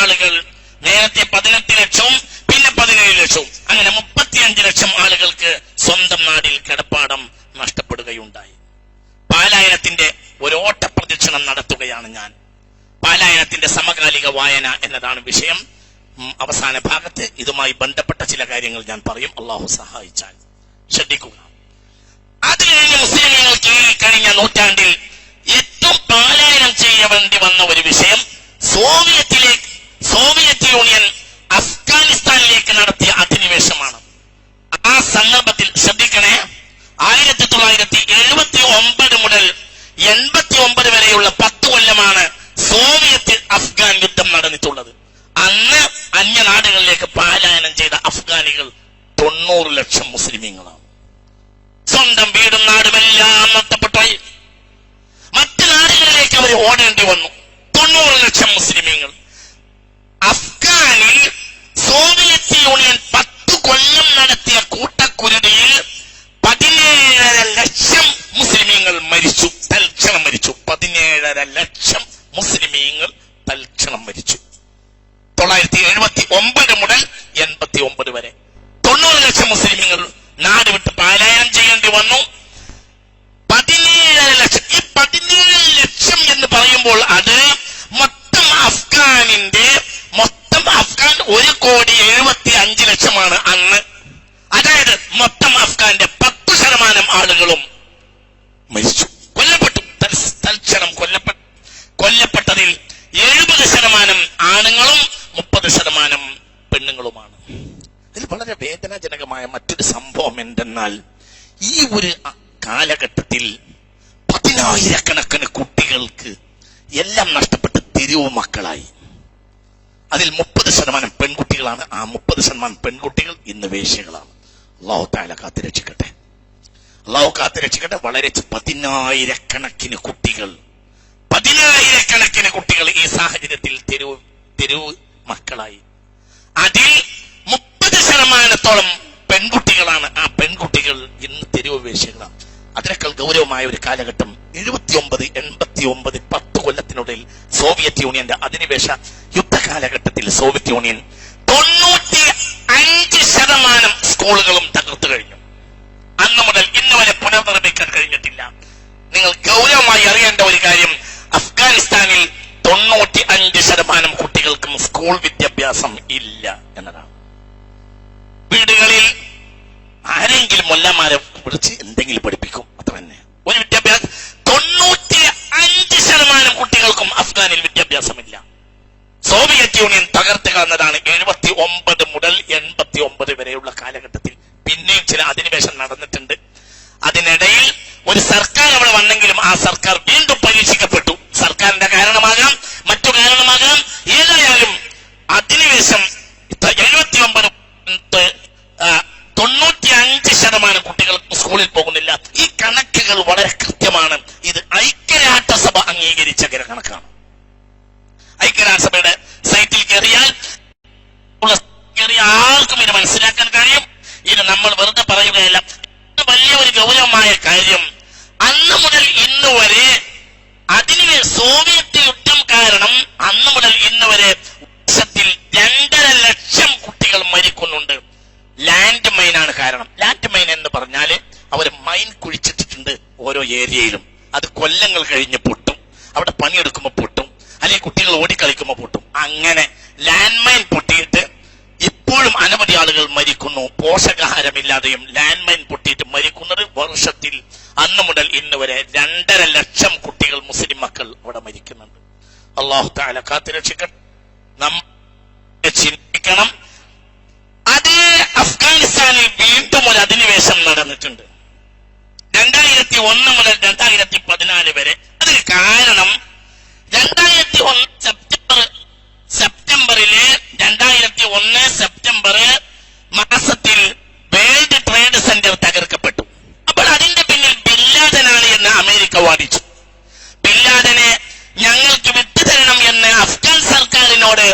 ആളുകൾ നേരത്തെ പതിനെട്ട് ലക്ഷവും പിന്നെ പതിനേഴ് ലക്ഷവും അങ്ങനെ മുപ്പത്തിയഞ്ച് ലക്ഷം ആളുകൾക്ക് സ്വന്തം നാടിൽ കിടപ്പാടം നഷ്ടപ്പെടുകയുണ്ടായി. പാലായനത്തിന്റെ ഒരു ഓട്ടപ്രദക്ഷിണം നടത്തുകയാണ് ഞാൻ. പാലായനത്തിന്റെ സമകാലിക വായന എന്നതാണ് വിഷയം. അവസാന ഭാഗത്ത് ഇതുമായി ബന്ധപ്പെട്ട ചില കാര്യങ്ങൾ ഞാൻ പറയും. അള്ളാഹു സഹായിച്ചാൽ. ശ്രദ്ധിക്കുക. അത് കഴിഞ്ഞ് മുസ്ലിങ്ങൾക്ക് കഴിഞ്ഞ നൂറ്റാണ്ടിൽ ഏറ്റവും പാലായനം ചെയ്യേണ്ടി വന്ന ഒരു വിഷയം സോവിയത്തിലേക്ക് സോവിയറ്റ് യൂണിയൻ അഫ്ഗാനിസ്ഥാനിലേക്ക് നടത്തിയ അധിനിവേശമാണ്. ആ സന്ദർഭത്തിൽ ശ്രദ്ധിക്കണേ ആയിരത്തി തൊള്ളായിരത്തി എഴുപത്തി ഒമ്പത് മുതൽ എൺപത്തി ഒമ്പത് വരെയുള്ള പത്ത് കൊല്ലമാണ് സോവിയറ്റ് അഫ്ഗാൻ യുദ്ധം നടന്നിട്ടുള്ളത്. അന്ന് അന്യനാടുകളിലേക്ക് പാലായനം ചെയ്ത അഫ്ഗാനികൾ തൊണ്ണൂറ് ലക്ഷം മുസ്ലിമീങ്ങളാണ്. സ്വന്തം വീടും നാടുമെല്ലാം നഷ്ടപ്പെട്ടായി മറ്റു നാടുകളിലേക്ക് അവർ ഓടേണ്ടി വന്നു. സംഭവം എന്തെന്നാൽ ഈ ഒരു കാലഘട്ടത്തിൽ പതിനായിരക്കണക്കിന് കുട്ടികൾക്ക് എല്ലാം നഷ്ടപ്പെട്ട് തെരുവ് മക്കളായി. അതിൽ മുപ്പത് ശതമാനം പെൺകുട്ടികളാണ്. ആ മുപ്പത് ശതമാനം പെൺകുട്ടികൾ ഇന്ന് വേശ്യകളാണ്. അള്ളാഹു താല കാത്തു രക്ഷിക്കട്ടെ. അള്ളാഹു കാത്തു രക്ഷിക്കട്ടെ. വളരെ പതിനായിരക്കണക്കിന് കുട്ടികൾ പതിനായിരക്കണക്കിന് കുട്ടികൾ ഈ സാഹചര്യത്തിൽ തെരുവ് തെരുവ് മക്കളായി. അതിൽ മുപ്പത് ശതമാനത്തോളം പെൺകുട്ടികളാണ്. ആ പെൺകുട്ടികൾ ഇന്ന് തെരുവുപേക്ഷകളാണ് അതിനേക്കാൾ ഗൗരവമായ ഒരു കാലഘട്ടം എഴുപത്തിയൊമ്പത് എൺപത്തി ഒമ്പത് പത്ത് കൊല്ലത്തിനുള്ളിൽ സോവിയറ്റ് യൂണിയന്റെ അധിനിവേശ യുദ്ധ കാലഘട്ടത്തിൽ സോവിയറ്റ് യൂണിയൻ തൊണ്ണൂറ്റി അഞ്ച് ശതമാനം സ്കൂളുകളും തകർത്തു കഴിഞ്ഞു. അന്ന് മുതൽ ഇന്ന് വരെ പുനർനിർമ്മിക്കാൻ കഴിഞ്ഞിട്ടില്ല. നിങ്ങൾ ഗൗരവമായി അറിയേണ്ട ഒരു കാര്യം അഫ്ഗാനിസ്ഥാനിൽ തൊണ്ണൂറ്റി അഞ്ച് ശതമാനം കുട്ടികൾക്കും സ്കൂൾ വിദ്യാഭ്യാസം ഇല്ല എന്നതാണ്. ആരെങ്കിലും മുല്ലമാരെ വിളിച്ച് എന്തെങ്കിലും പഠിപ്പിക്കും. അത്ര തന്നെ. ഒരു വിദ്യാഭ്യാസം തൊണ്ണൂറ്റി അഞ്ച് ശതമാനം കുട്ടികൾക്കും അഫ്ഗാനിൽ വിദ്യാഭ്യാസമില്ല. സോവിയറ്റ് യൂണിയൻ തകർത്ത് കളഞ്ഞതാണ് എഴുപത്തി ഒമ്പത് മുതൽ എൺപത്തി ഒമ്പത് വരെയുള്ള കാലഘട്ടത്തിൽ. പിന്നെയും ചില അധിനിവേശം നടന്നിട്ടുണ്ട്. അതിനിടയിൽ ഒരു സർക്കാർ അവിടെ വന്നെങ്കിലും ആ സർക്കാർ വീണ്ടും പരീക്ഷിക്കപ്പെട്ടു സർക്കാരിന്റെ കാരണമാകാം മറ്റു കാരണമാകാം ഏതായാലും അധിനിവേശം എഴുപത്തി ഒമ്പത് തൊണ്ണൂറ്റി അഞ്ച് ശതമാനം കുട്ടികൾ സ്കൂളിൽ പോകുന്നില്ല ഈ കണക്കുകൾ വളരെ കൃത്യമാണ് ഇത് ഐക്യരാഷ്ട്രസഭ അംഗീകരിച്ച കണക്കാണ് ഐക്യരാഷ്ട്രസഭയുടെ സൈറ്റിൽ കയറിയാൽ ഉള്ള കയറിയ ആർക്കും ഇത് മനസ്സിലാക്കാൻ കഴിയും ഇത് നമ്മൾ വെറുതെ പറയുകയല്ല ഇത് വലിയ ഒരു ഗൗരവമായ കാര്യം അന്ന് മുതൽ ഇന്ന് വരെ അതിന് സോവിയറ്റ് യുദ്ധം കാരണം അന്ന് മുതൽ ഇന്ന് വരെ വർഷത്തിൽ രണ്ടര ലക്ഷം കുട്ടികൾ മരിക്കുന്നുണ്ട് ലാൻഡ് മൈൻ ആണ് കാരണം. ലാൻഡ് മൈൻ എന്ന് പറഞ്ഞാൽ അവർ മൈൻ കുഴിച്ചിട്ടിട്ടുണ്ട് ഓരോ ഏരിയയിലും. അത് കൊല്ലങ്ങൾ കഴിഞ്ഞ് പൊട്ടും. അവിടെ പണിയെടുക്കുമ്പോൾ പൊട്ടും. അല്ലെങ്കിൽ കുട്ടികൾ ഓടിക്കളിക്കുമ്പോൾ പൊട്ടും. അങ്ങനെ ലാൻഡ് മൈൻ പൊട്ടിയിട്ട് ഇപ്പോഴും അനവധി ആളുകൾ മരിക്കുന്നു. പോഷകാഹാരമില്ലാതെയും ലാൻഡ് മൈൻ പൊട്ടിയിട്ട് മരിക്കുന്നത് വർഷത്തിൽ അന്ന് മുതൽ ഇന്ന് വരെ രണ്ടര ലക്ഷം കുട്ടികൾ മുസ്ലിം മക്കൾ അവിടെ മരിക്കുന്നുണ്ട്. അള്ളാഹു താല രക്ഷിക്കണം നമ്മൾ ചിന്തിക്കണം. അഫ്ഗാനിസ്ഥാനിൽ വീണ്ടും ഒരു അധിനിവേശം നടന്നിട്ടുണ്ട്. രണ്ടായിരത്തി ഒന്ന് മുതൽ രണ്ടായിരത്തി പതിനാല് വരെ. അതിന് കാരണം രണ്ടായിരത്തി ഒന്ന് സെപ്റ്റംബർ സെപ്റ്റംബറിൽ രണ്ടായിരത്തി ഒന്ന് സെപ്റ്റംബർ മാസത്തിൽ വേൾഡ് ട്രേഡ് സെന്റർ തകർക്കപ്പെട്ടു. അപ്പോൾ അതിന്റെ പിന്നിൽ ബില്ലാദനാണ് എന്ന് അമേരിക്ക വാദിച്ചു ബില്ലാദനെ ഞങ്ങൾക്ക് വിട്ടുതരണം എന്ന് അഫ്ഗാൻ സർക്കാരിനോട്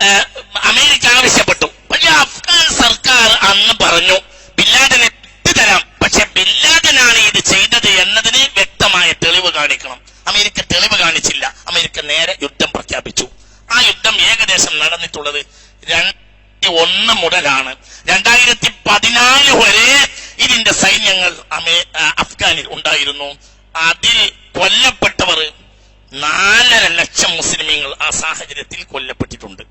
ഏഹ്, അമേരിക്ക ആവശ്യപ്പെട്ടു പക്ഷെ അഫ്ഗാൻ സർക്കാർ അന്ന് പറഞ്ഞു ബില്ലാദനെ വിട്ടുതരാം പക്ഷെ ബില്ലാദനാണ് ഇത് ചെയ്തത് എന്നതിന് വ്യക്തമായ തെളിവ് കാണിക്കണം അമേരിക്ക തെളിവ് കാണിച്ചില്ല അമേരിക്ക നേരെ യുദ്ധം പ്രഖ്യാപിച്ചു യുദ്ധം ഏകദേശം നടന്നിട്ടുള്ളത് രണ്ടായിരത്തി ഒന്ന് മുതലാണ് രണ്ടായിരത്തി പതിനാല് വരെ ഇതിന്റെ സൈന്യങ്ങൾ അമേ ആ, അഫ്ഗാനിൽ ഉണ്ടായിരുന്നു. അതിൽ കൊല്ലപ്പെട്ടവർ നാലര ലക്ഷം മുസ്ലിമീങ്ങൾ ആ സാഹചര്യത്തിൽ കൊല്ലപ്പെട്ടിട്ടുണ്ട്.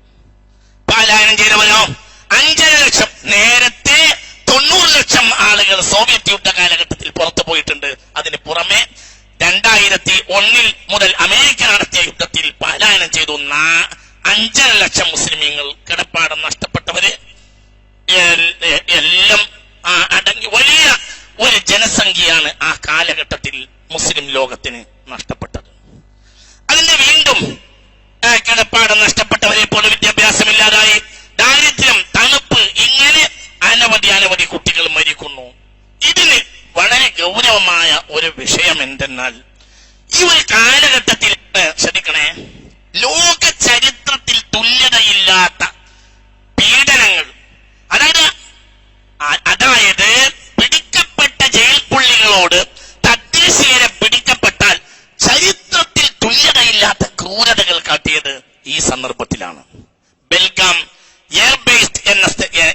പലായനം ചെയ്തവനോ? അഞ്ചര ലക്ഷം. നേരത്തെ തൊണ്ണൂറ് ലക്ഷം ആളുകൾ സോവിയറ്റ് യുദ്ധ കാലഘട്ടത്തിൽ പുറത്തു പോയിട്ടുണ്ട്. അതിന് പുറമെ രണ്ടായിരത്തി ഒന്നിൽ മുതൽ അമേരിക്ക നടത്തിയ യുദ്ധത്തിൽ പലായനം ചെയ്തു. അഞ്ചര ലക്ഷം മുസ്ലിമീങ്ങൾ കിടപ്പാടം നഷ്ടപ്പെട്ടവര്. എല്ലാം ആ അടങ്ങി വലിയ ഒരു ജനസംഖ്യയാണ് ആ കാലഘട്ടത്തിൽ മുസ്ലിം ലോകത്തിന് നഷ്ടപ്പെട്ടത്. അതിന്റെ വീണ്ടും കിടപ്പാടം നഷ്ടപ്പെട്ടവരെ പോലെ വിദ്യാഭ്യാസമില്ലാതായി. ദാരിദ്ര്യം തണുപ്പ് ഇങ്ങനെ അനവധി അനവധി കുട്ടികൾ മരിക്കുന്നു. ഇതിന് വളരെ ഗൗരവമായ ഒരു വിഷയം എന്തെന്നാൽ ഈ ഒരു കാലഘട്ടത്തിൽ ശ്രദ്ധിക്കണേ ലോക ചരിത്രത്തിൽ തുല്യതയില്ലാത്ത പീഡനങ്ങൾ കാട്ടിയത് ഈ സന്ദർഭത്തിലാണ്. ബെൽഗാം എയർബേസ്ഡ് എന്ന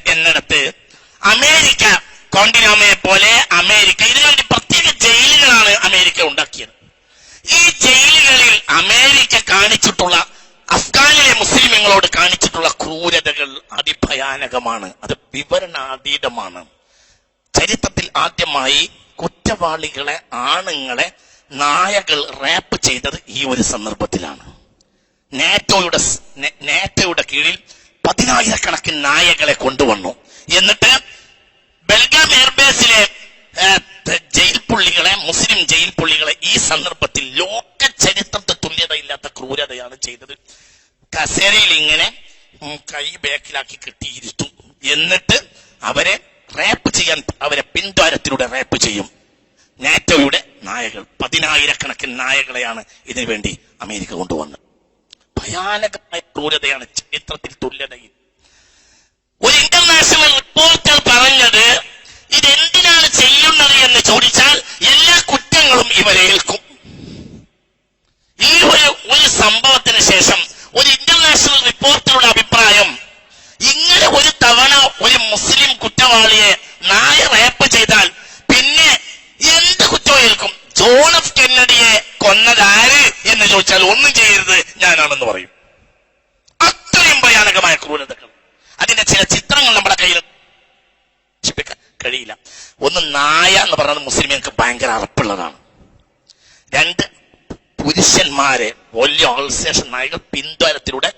എന്നിടത്ത് അമേരിക്ക കോണ്ടിനാമയെ പോലെ അമേരിക്ക ഇതിനുവേണ്ടി പ്രത്യേക ജയിലുകളാണ് അമേരിക്ക ഉണ്ടാക്കിയത്. ഈ ജയിലുകളിൽ അമേരിക്ക കാണിച്ചിട്ടുള്ള അഫ്ഗാനിലെ മുസ്ലിമുകളോട് കാണിച്ചിട്ടുള്ള ക്രൂരതകൾ അതിഭയാനകമാണ്. അത് വിവരണാതീതമാണ്. ചരിത്രത്തിൽ ആദ്യമായി കുറ്റവാളികളെ ആണുങ്ങളെ നായകൾ റാപ്പ് ചെയ്തത് ഈ ഒരു സന്ദർഭത്തിലാണ്. നാറ്റോയുടെ നാറ്റോയുടെ കീഴിൽ പതിനായിരക്കണക്കിന് നായകളെ കൊണ്ടുവന്നു. എന്നിട്ട് ബെൽഗാം എയർബേസിലെ ജയിൽ പുള്ളികളെ മുസ്ലിം ജയിൽ പുള്ളികളെ ഈ സന്ദർഭത്തിൽ ലോക ചരിത്രത്തെ തുല്യതയില്ലാത്ത ക്രൂരതയാണ് ചെയ്തത്. കസേരയിൽ ഇങ്ങനെ കൈ ബാക്കിലാക്കി കെട്ടിയിരുത്തും. എന്നിട്ട് അവരെ റാപ്പ് ചെയ്യാൻ അവരെ പിൻദ്വാരത്തിലൂടെ റാപ്പ് ചെയ്യും. നാറ്റോയുടെ നായകൾ പതിനായിരക്കണക്കിന് നായകളെയാണ് ഇതിനു വേണ്ടി അമേരിക്ക കൊണ്ടുവന്നത്. ഭയാനകമായ ക്രൂരതയാണ് ചരിത്രത്തിൽ തുല്യതയിൽ. ഒരു ഇന്റർനാഷണൽ റിപ്പോർട്ടർ പറഞ്ഞത് ഇതെന്തിനാണ് ചെയ്യുന്നത് എന്ന് ചോദിച്ചാൽ എല്ലാ കുറ്റങ്ങളും ഇവരെ ഏൽക്കും. ഈ ഒരു ഒരു സംഭവത്തിന് ശേഷം ഒരു ഇന്റർനാഷണൽ റിപ്പോർട്ടറുടെ അഭിപ്രായം ഇങ്ങനെ ഒരു തവണ ഒരു മുസ്ലിം കുറ്റവാളിയെ നായ റേപ്പ് ചെയ്താൽ പിന്നെ എന്ത് കുറ്റവും ഏൽക്കും? ജോൺ എഫ് കെന്നഡിയെ കൊന്നതാര് എന്ന് ചോദിച്ചാൽ ഒന്നും ചെയ്യരുത് ഞാനാണെന്ന് പറയും അത്രയും ഭയാനകമായ ക്രൂരതകൾ അതിന്റെ ചില ചിത്രങ്ങൾ നമ്മുടെ കയ്യിൽ നശിപ്പിക്കാൻ കഴിയില്ല ഒന്ന് നായ എന്ന് പറയുന്നത് മുസ്ലിങ്ങൾക്ക് ഭയങ്കര അറപ്പുള്ളതാണ്. രണ്ട് പുരുഷന്മാരെ വലിയ ഓൾസേഷൻ നായകൾ പിന്തുരത്തിലൂടെ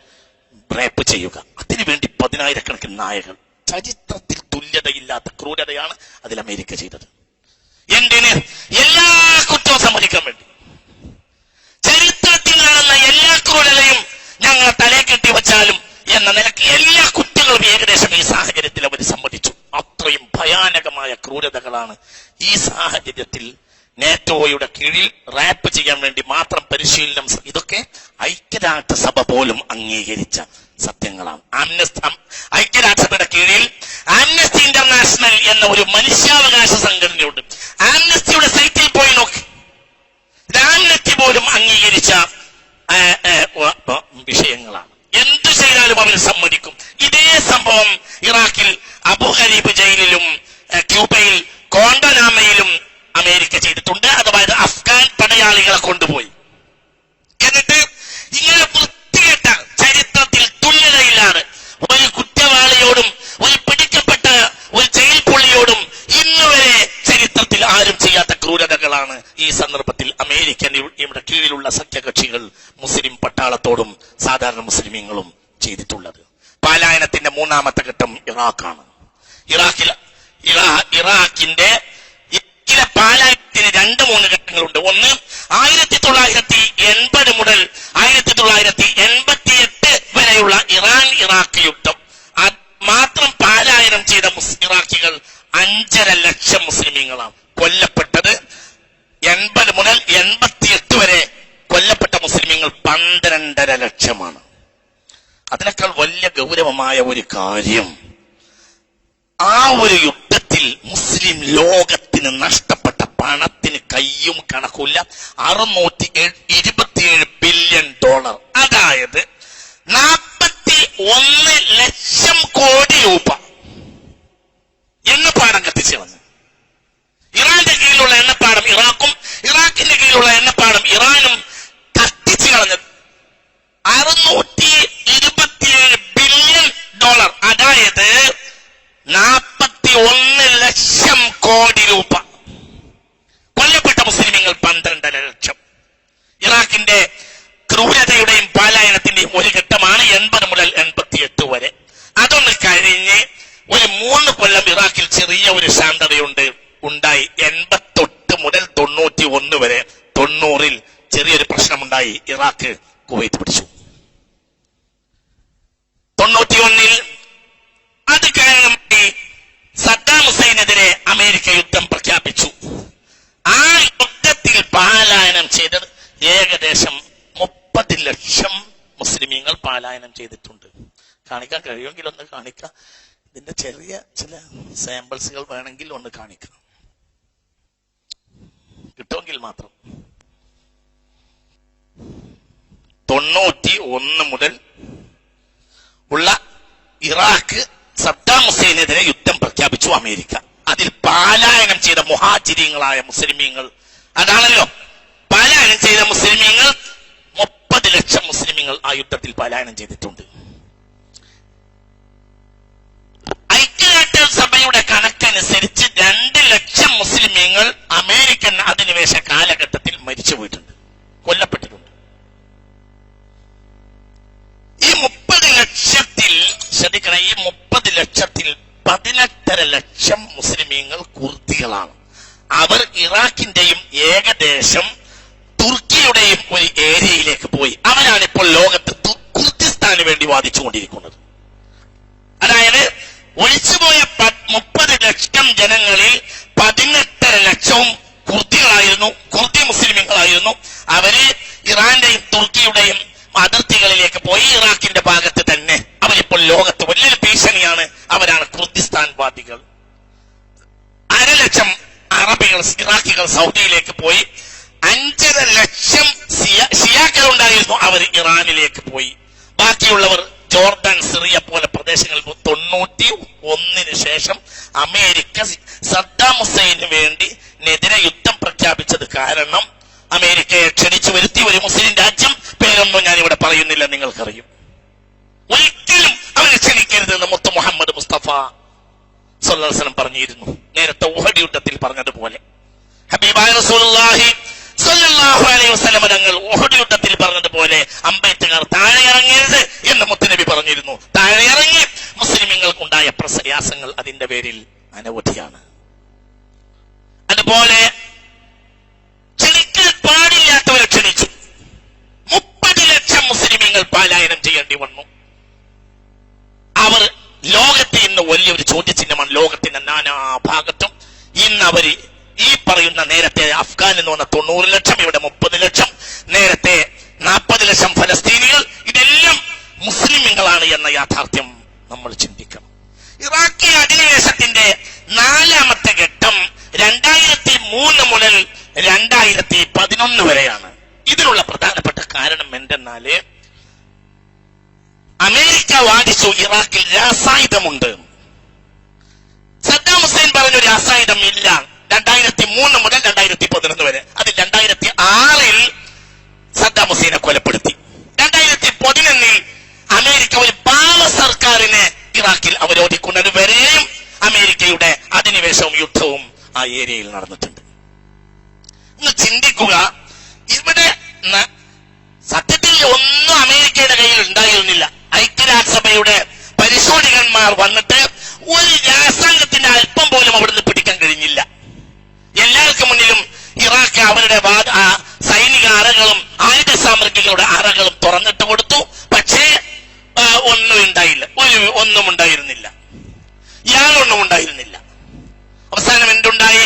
റേപ്പ് ചെയ്യുക. അതിനുവേണ്ടി പതിനായിരക്കണക്കിന് നായകൾ. ചരിത്രത്തിൽ തുല്യതയില്ലാത്ത ക്രൂരതയാണ് അതിൽ അമേരിക്ക ചെയ്തത്. എന്തിന് എല്ലാ കുറ്റവും സമ്മതിക്കാൻ വേണ്ടി. ചരിത്രത്തിൽ നടന്ന എല്ലാ ക്രൂരതയും ഞങ്ങൾ തലേ കെട്ടി വച്ചാലും എന്ന നിലയ്ക്ക് എല്ലാ കുറ്റങ്ങളും ഏകദേശം ഈ സാഹചര്യത്തിൽ അവർ സമ്മതിച്ചു. അത്രയും ഭയാനകമായ ക്രൂരതകളാണ് ഈ സാഹചര്യത്തിൽ നേറ്റോയുടെ കീഴിൽ റാപ്പ് ചെയ്യാൻ വേണ്ടി മാത്രം പരിശീലനം ഇതൊക്കെ ഐക്യരാഷ്ട്രസഭ പോലും അംഗീകരിച്ച സത്യങ്ങളാണ്. ആംനസ്തി ഐക്യരാഷ്ട്രസഭയുടെ കീഴിൽ ആംനസ്റ്റി ഇന്റർനാഷണൽ എന്ന ഒരു മനുഷ്യാവകാശ സംഘടനയുണ്ട്. ആംനസ്റ്റിയുടെ സൈറ്റിൽ പോയി നോക്ക്. ആംനസ്റ്റി പോലും അംഗീകരിച്ച വിഷയങ്ങളാണ്. എന്തു ചെയ്താലും അവർ സമ്മതിക്കും. ഇതേ സംഭവം ഇറാഖിൽ അബു ഖരീബ് ജയിലിലും ക്യൂബയിൽ കോണ്ടനാമയിലും മുസ്ലിമീങ്ങളും ചെയ്തിട്ടുള്ളത്. പാലായനത്തിന്റെ മൂന്നാമത്തെ ഘട്ടം ഇറാഖാണ്. ഇറാഖിൽ ഇറാ- ഇറാഖിന്റെ ഇക്കിലെ പാലായനത്തിന് രണ്ട് മൂന്ന് ഘട്ടങ്ങളുണ്ട്. ഒന്ന് ആയിരത്തി തൊള്ളായിരത്തി എൺപത് മുതൽ ആയിരത്തി തൊള്ളായിരത്തി എൺപത്തി എട്ട് വരെയുള്ള ഇറാൻ ഇറാഖ് യുദ്ധം. മാത്രം പാലായനം ചെയ്ത ഇറാഖികൾ അഞ്ചര ലക്ഷം മുസ്ലിമീങ്ങളാണ് കൊല്ലപ്പെട്ടത്. എൺപത് മുതൽ എൺപത്തിയെട്ട് വരെ കൊല്ലപ്പെട്ട മുസ്ലിമീങ്ങൾ പന്ത്രണ്ടര ലക്ഷമാണ്. അതിനേക്കാൾ വലിയ ഗൗരവമായ ഒരു കാര്യം ആ ഒരു യുദ്ധത്തിൽ മുസ്ലിം ലോകത്തിന് നഷ്ടപ്പെട്ട പണത്തിന് കയ്യും കണക്കില്ല അറുന്നൂറ്റി ഇരുപത്തിയേഴ് ബില്യൺ ഡോളർ. അതായത് ഡോളർ. അതായത് നാൽപ്പത്തി ഒന്ന് ലക്ഷം കോടി രൂപ. കൊല്ലപ്പെട്ട മുസ്ലിമീങ്ങൾ പന്ത്രണ്ടര ലക്ഷം. ഇറാഖിന്റെ ക്രൂരതയുടെയും പാലായനത്തിന്റെയും ഒരു ഘട്ടമാണ് എൺപത് മുതൽ എൺപത്തിയെട്ട് വരെ. അതൊന്ന് കഴിഞ്ഞ് ഒരു മൂന്ന് കൊല്ലം ഇറാഖിൽ ചെറിയ ഒരു ശാന്തതയുണ്ട്. ഉണ്ടായി എൺപത്തൊട്ട് മുതൽ തൊണ്ണൂറ്റി ഒന്ന് വരെ. തൊണ്ണൂറിൽ ചെറിയൊരു പ്രശ്നമുണ്ടായി. ഇറാഖ് കുവൈത്ത് പിടിച്ചു. ഒന്നിൽ അത് കാരണമായി സദ്ദാം ഹുസൈനെതിരെ അമേരിക്ക യുദ്ധം പ്രഖ്യാപിച്ചു. ആ യുദ്ധത്തിൽ പാലായനം ചെയ്തത് ഏകദേശം മുപ്പത് ലക്ഷം മുസ്ലിമീങ്ങൾ പാലായനം ചെയ്തിട്ടുണ്ട്. കാണിക്കാൻ കഴിയുമെങ്കിൽ ഒന്ന് കാണിക്കാം. ഇതിന്റെ ചെറിയ ചില സാമ്പിൾസുകൾ വേണമെങ്കിൽ ഒന്ന് കാണിക്കാം. കിട്ടുമെങ്കിൽ മാത്രം. തൊണ്ണൂറ്റി ഒന്ന് മുതൽ ഉള്ള ഇറാഖ് സദ്ദാം ഹുസൈനെതിരെ യുദ്ധം പ്രഖ്യാപിച്ചു അമേരിക്ക. അതിൽ പാലായനം ചെയ്ത മുഹാചിര്യങ്ങളായ മുസ്ലിമീങ്ങൾ. അതാണല്ലോ പാലായനം ചെയ്ത മുസ്ലിമീങ്ങൾ മുപ്പത് ലക്ഷം മുസ്ലിമീങ്ങൾ ആ യുദ്ധത്തിൽ പാലായനം ചെയ്തിട്ടുണ്ട്. ഐക്യരാഷ്ട്രസഭയുടെ കണക്കനുസരിച്ച് രണ്ട് ലക്ഷം മുസ്ലിമീങ്ങൾ അമേരിക്കൻ അധിനിവേശ കാലഘട്ടത്തിൽ മരിച്ചു പോയിട്ടുണ്ട് കൊല്ലപ്പെട്ടിട്ടുണ്ട് ഈ മുപ്പത് ലക്ഷത്തിൽ ശ്രദ്ധിക്കണം ഈ മുപ്പത് ലക്ഷത്തിൽ പതിനെട്ടര ലക്ഷം മുസ്ലിമീങ്ങൾ കുർദികളാണ് അവർ ഇറാഖിന്റെയും ഏകദേശം തുർക്കിയുടെയും ഒരു ഏരിയയിലേക്ക് പോയി. അവരാണ് ഇപ്പോൾ ലോകത്ത് കുർദിസ്ഥാന് വേണ്ടി വാദിച്ചുകൊണ്ടിരിക്കുന്നത്. അതായത് ഒഴിച്ചുപോയ മുപ്പത് ലക്ഷം ജനങ്ങളിൽ പതിനെട്ടര ലക്ഷവും കുർദികളായിരുന്നു കുർദി മുസ്ലിമുകളായിരുന്നു. അവർ ഇറാന്റെയും തുർക്കിയുടെയും അതിർത്തികളിലേക്ക് പോയി. ഇറാഖിന്റെ ഭാഗത്ത് തന്നെ അവരിപ്പോൾ ലോകത്ത് വലിയൊരു ഭീഷണിയാണ് അവരാണ് കുർദിസ്ഥാൻ വാദികൾ. അരലക്ഷം അറബികൾ ഇറാഖികൾ സൗദിയിലേക്ക് പോയി. അഞ്ചര ലക്ഷം ഷിയാക്കൾ ഉണ്ടായിരുന്നു അവർ ഇറാനിലേക്ക് പോയി. ബാക്കിയുള്ളവർ ജോർദാൻ സിറിയ പോലെ പ്രദേശങ്ങളിൽ. തൊണ്ണൂറ്റി ഒന്നിന് ശേഷം അമേരിക്ക സദ്ദാം ഹുസൈന് വേണ്ടി നെതിരെ യുദ്ധം പ്രഖ്യാപിച്ചത് കാരണം അമേരിക്കയെ ക്ഷണിച്ചു വരുത്തി ഒരു മുസ്ലിം രാജ്യം. പേരൊന്നും ഞാൻ ഇവിടെ പറയുന്നില്ല നിങ്ങൾക്കറിയും. ഒരിക്കലും അവരെ ക്ഷണിക്കരുതെന്ന് മുത്ത് മുഹമ്മദ് മുസ്തഫ സല്ലല്ലാഹു പറഞ്ഞിരുന്നു. നേരത്തെ ഊഹടി യുദ്ധത്തിൽ പറഞ്ഞതുപോലെ. ഹബീബായ റസൂലുള്ളാഹി സല്ലല്ലാഹു അലൈഹി വസല്ലം യുദ്ധത്തിൽ പറഞ്ഞതുപോലെ അമ്പയത്തുകാർ താഴെ ഇറങ്ങരുത് എന്ന് മുത്തുനബി പറഞ്ഞിരുന്നു. താഴെ ഇറങ്ങി മുസ്ലിമുകൾക്കുണ്ടായ പ്രയാസങ്ങൾ അതിന്റെ പേരിൽ അനവധിയാണ്. അതുപോലെ ക്ഷണിക്കൽ പാടില്ലാത്തവരെ ക്ഷണിച്ചു. മുപ്പത് ലക്ഷം മുസ്ലിമീങ്ങൾ പാലായനം ചെയ്യേണ്ടി വന്നു അവർ ലോകത്തെ ഇന്ന് വലിയൊരു ചോദ്യചിഹ്നമാണ് ലോകത്തിന്റെ നാനാഭാഗത്തും ഇന്ന് അവർ ഈ പറയുന്ന നേരത്തെ അഫ്ഗാൻ എന്ന് പറഞ്ഞ തൊണ്ണൂറ് ലക്ഷം ഇവിടെ മുപ്പത് ലക്ഷം നേരത്തെ നാൽപ്പത് ലക്ഷം ഫലസ്തീനികൾ ഇതെല്ലാം മുസ്ലിമുകളാണ് എന്ന യാഥാർത്ഥ്യം നമ്മൾ ചിന്തിക്കണം. ഇറാഖി അധിനിവേശത്തിന്റെ നാലാമത്തെ ഘട്ടം രണ്ടായിരത്തി മൂന്ന് മുതൽ രണ്ടായിരത്തി പതിനൊന്ന് വരെയാണ്. ഇതിനുള്ള പ്രധാനപ്പെട്ട കാരണം എന്തെന്നാൽ അമേരിക്ക വാദിച്ചു ഇറാഖിൽ രാസായുധമുണ്ട്. സദ്ദാം ഹുസൈൻ പറഞ്ഞു രാസായുധം ഇല്ല. രണ്ടായിരത്തി മൂന്ന് മുതൽ രണ്ടായിരത്തി പതിനൊന്ന് വരെ. അത് രണ്ടായിരത്തി ആറിൽ സദ്ദാം ഹുസൈനെ കൊലപ്പെടുത്തി. രണ്ടായിരത്തി പതിനൊന്നിൽ അമേരിക്ക ഒരു പാവ സർക്കാരിനെ ഇറാഖിൽ അവരോധിക്കുന്നത് വരെയും അമേരിക്കയുടെ അധിനിവേശവും യുദ്ധവും ആ ഏരിയയിൽ നടന്നിട്ടുണ്ട്. ഒന്ന് ചിന്തിക്കുക. ഇവിടെ സത്യത്തിൽ ഒന്നും അമേരിക്കയുടെ കയ്യിൽ ഉണ്ടായിരുന്നില്ല. ഐക്യരാഷ്ട്രസഭയുടെ പരിശോധകന്മാർ വന്നിട്ട് ഒരു രാസാംഗത്തിന്റെ അല്പം പോലും അവിടുന്ന് പിടിക്കാൻ കഴിഞ്ഞില്ല. എല്ലാവർക്കും മുന്നിലും ഇറാഖ് അവരുടെ സൈനിക അറകളും ആയുധ സാമഗ്രികളുടെ അറകളും തുറന്നിട്ട് കൊടുത്തു. പക്ഷേ ഒന്നും ഉണ്ടായില്ല. ഒരു ഒന്നും ഉണ്ടായിരുന്നില്ല. ഇയാളൊന്നും ഉണ്ടായിരുന്നില്ല. അവസാനം എന്തുണ്ടായി?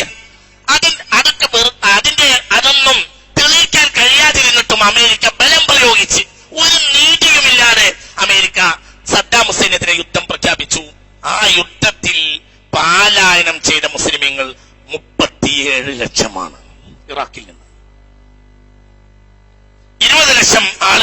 അത് അതൊക്കെ അതിന്റെ അതൊന്നും തെളിയിക്കാൻ കഴിയാതിരുന്നിട്ടും അമേരിക്ക ബലം പ്രയോഗിച്ച് ഒരു നീതിയുമില്ലാതെ അമേരിക്ക സദ്ദാം ഹുസൈനെതിരെ യുദ്ധം പ്രഖ്യാപിച്ചു. ആ യുദ്ധത്തിൽ പാലായനം ചെയ്ത മുസ്ലിമീങ്ങൾ മുപ്പത്തിയേഴ് ലക്ഷമാണ് ഇറാഖിൽ നിന്ന്. ഇരുപത് ലക്ഷം ആളുകൾ